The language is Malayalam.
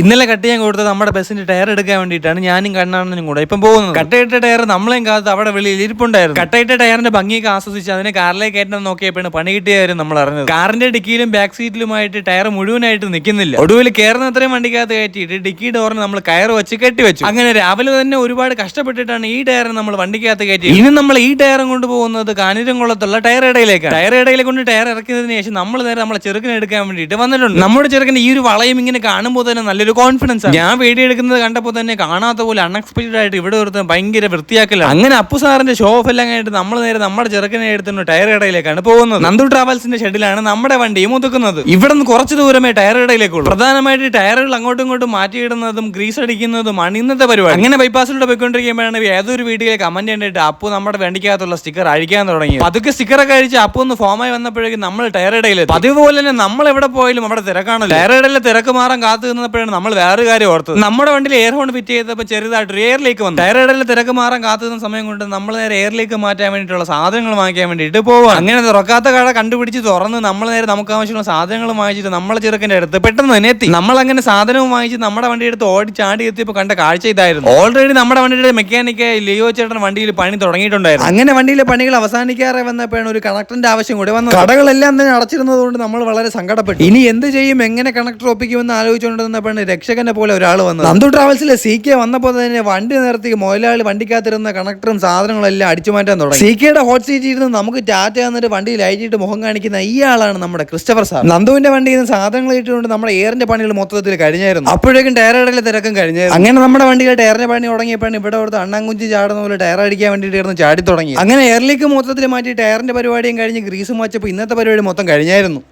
ഇന്നലെ കട്ട് ചെയ്യാൻ കൊടുത്തത് നമ്മുടെ ബസ്സിന്റെ ടയർ എടുക്കാൻ വേണ്ടിയിട്ടാണ് ഞാനും കണ്ണാണനും കൂടെ ഇപ്പം പോകുന്നത്. കട്ടയിട്ട ടയർ നമ്മളെയും കാത്ത് അവിടെ വെളിയിൽ ഇരിപ്പുണ്ടായിരുന്നു. കട്ടയിട്ട ടയറിന്റെ ഭംഗിയൊക്കെ ആസ്വദിച്ച് അതിനെ കാറിലേക്ക് കയറ്റണം നോക്കിയപ്പോഴാണ് പണി കിട്ടിയായിരുന്നു നമ്മൾ അറിഞ്ഞത്. കാറിന്റെ ഡിക്കിയിലും ബാക്ക് സീറ്റിലുമായിട്ട് ടയർ മുഴുവനായിട്ട് നിൽക്കുന്നില്ല. ഒടുവിൽ കയറുന്ന അത്രയും വണ്ടിക്കകത്ത് കയറ്റിയിട്ട് ഡിക്കി ഡോറിന് നമ്മൾ കയർ വെച്ച് കെട്ടിവെച്ചു അങ്ങനെ രാവിലെ തന്നെ ഒരുപാട് കഷ്ടപ്പെട്ടിട്ടാണ് ഈ ടയർ നമ്മൾ വണ്ടിക്കകത്ത് കയറ്റി. ഇനി നമ്മൾ ഈ ടയറും കൊണ്ട് കൊണ്ടുപോകുന്നത് കാനിരംകുളത്തുള്ള ടയർ ഇടയിലേക്കാണ്. ടയർ ഇടയിൽ കൊണ്ട് ടയർ ഇറക്കിയതിനു ശേഷം നമ്മൾ നേരെ നമ്മളെ ചെറുക്കിനെടുക്കാൻ വേണ്ടിയിട്ട് വന്നിട്ടുണ്ട്. നമ്മുടെ ചെറുക്കിന്റെ ഈ ഒരു വളയം ഇങ്ങനെ കാണുമ്പോൾ തന്നെ നല്ലൊരു കോൺഫിഡൻസ് ഞാൻ വീഡിയോ എടുക്കുന്നത് കണ്ടപ്പോൾ തന്നെ കാണാത്ത പോലെ അൺഎക്സ്പെക്ടഡ് ആയിട്ട് ഇവിടെ ഒരു ഭയങ്കര വൃത്തിയാക്കലാണ്. അങ്ങനെ അപ്പു സാറിന്റെ ഷോ ഓഫ് എല്ലാം കഴിഞ്ഞിട്ട് നമ്മൾ നേരെ നമ്മുടെ ചെറുക്കനെ എടുത്തുകൊണ്ട് ടയർ ഇടയിലേക്കാണ് പോകുന്നത്. നന്ദു ട്രാവൽസിന്റെ ഷെഡിലാണ് നമ്മുടെ വണ്ടിയും ഒതുക്കുന്നത്. ഇവിടെ നിന്ന് കുറച്ച് ദൂരമേ ടയർ ഇടയിലേക്കുള്ളൂ പ്രധാനമായിട്ട് ടയറുകൾ അങ്ങോട്ടും ഇങ്ങോട്ടും മാറ്റിയിടുന്നതും ഗ്രീസ് അടിക്കുന്നതുമാണ് ഇന്നത്തെ പരിപാടി. അങ്ങനെ ബൈപ്പാസിലൂടെ പോയിക്കൊണ്ടിരിക്കുമ്പോഴാണ് ഏതൊരു വീഡിയോയിൽ കമന്റ് ചെയ്തിട്ട് അപ്പു നമ്മുടെ വണ്ടിക്കകത്തുള്ള സ്റ്റിക്കർ അഴിക്കാൻ തുടങ്ങി അതൊക്കെ സ്റ്റിക്കറൊക്കെ അഴിച്ച് അപ്പു ഒന്ന് ഫോമായി വന്നപ്പോഴേക്കും നമ്മൾ ടയർ ഇടയിൽ പതിവ് പോലെ തന്നെ നമ്മൾ എവിടെ പോയാലും അവിടെ തിരക്കാണ് ടയർ ഇടയിലെ തിരക്ക് മാറാൻ കാത്തു നിന്നപ്പോഴാണ് നമ്മൾ വേറൊരു കാര്യം ഓർത്തത്. നമ്മുടെ വണ്ടിയിൽ എയർ ഹോൺ ഫിറ്റ് ചെയ്തപ്പോൾ ചെറുതായിട്ട് ഒരു എയറിലേക്ക് വന്നു. ടയർ ഇടയിൽ തിരക്ക് മാറാൻ കാത്തുന്ന സമയം കൊണ്ട് നമ്മൾ നേരെ എയറിലേക്ക് മാറ്റാൻ വേണ്ടിയിട്ടുള്ള സാധനങ്ങൾ വാങ്ങിക്കാൻ വേണ്ടിയിട്ട് പോവാം അങ്ങനെ തുറക്കാത്ത കട കണ്ടുപിടിച്ച് തുറന്ന് നമ്മൾ നേരെ നമുക്ക് ആവശ്യമുള്ള സാധനങ്ങൾ വാങ്ങിച്ചിട്ട് നമ്മളെ ചെറുക്കന്റെ അടുത്ത് പെട്ടെന്ന് തന്നെ എത്തി. നമ്മൾ അങ്ങനെ സാധനവും വാങ്ങിച്ച് നമ്മുടെ വണ്ടി എടുത്ത് ഓടി ചാടി എത്തിയപ്പോൾ കണ്ട കാഴ്ച ഇതായിരുന്നു. ഓൾറെഡി നമ്മുടെ വണ്ടിയുടെ മെക്കാനിക്ക് ലിയോ ചേട്ടൻ വണ്ടിയിൽ പണി തുടങ്ങിയിട്ടുണ്ടായിരുന്നു. അങ്ങനെ വണ്ടിയിലെ പണികൾ അവസാനിക്കാറെ വന്നപ്പോഴാണ് ഒരു കണക്ടറിന്റെ ആവശ്യം കൂടി വന്നത്. കടകളെല്ലാം തന്നെ അടച്ചിരുന്നതുകൊണ്ട് നമ്മൾ വളരെ സങ്കടപ്പെട്ടു. ഇനി എന്ത് ചെയ്യും? എങ്ങനെ കണക്ടർ ഒപ്പിക്കുമെന്ന് ആലോചിച്ചുകൊണ്ടിരുന്നപ്പോഴാണ് രക്ഷകനെ പോലെ ഒരാൾ വന്നത്. നന്ദു ട്രാവൽസിലെ സി കെ വന്നപ്പോൾ തന്നെ വണ്ടി നിർത്തി മുതലാളി വണ്ടിക്കകത്തിരുന്ന കണക്ടറും സാധനങ്ങളും എല്ലാം അടിച്ചു മാറ്റാൻ തുടങ്ങി. സി കെയുടെ ഹോട്ട് സീറ്റ് ഇരുന്ന് നമുക്ക് ടാറ്റ എന്നിട്ട് വണ്ടിയിൽ അയച്ചിട്ട് മുഖം കാണിക്കുന്ന ഈ ആളാണ് നമ്മുടെ ക്രിസ്റ്റഫർ സാർ. നന്ദുവിന്റെ വണ്ടിയിൽ നിന്ന് സാധനങ്ങൾ ഇട്ടുകൊണ്ട് നമ്മുടെ എയറിന്റെ പണികൾ മൊത്തത്തിൽ കഴിഞ്ഞായിരുന്നു. അപ്പോഴേക്കും ടയറുകളിലെ തിരക്കും കഴിഞ്ഞായിരുന്നു. അങ്ങനെ നമ്മുടെ വണ്ടിയിൽ ടയറിന്റെ പണി തുടങ്ങിയപ്പോഴാണ് ഇവിടെ അവിടുത്തെ അണ്ണാങ്കുഞ്ചി ചാടുന്ന പോലെ ടയർ അടിക്കാൻ വേണ്ടിയിട്ട് ഇരുന്ന് ചാടി തുടങ്ങി. അങ്ങനെ എയറിലേക്ക് മൊത്തത്തിൽ മാറ്റി ടയറിന്റെ പരിപാടിയും കഴിഞ്ഞ് ഗ്രീസും വച്ചപ്പോൾ ഇന്നത്തെ പരിപാടി മൊത്തം കഴിഞ്ഞായിരുന്നു.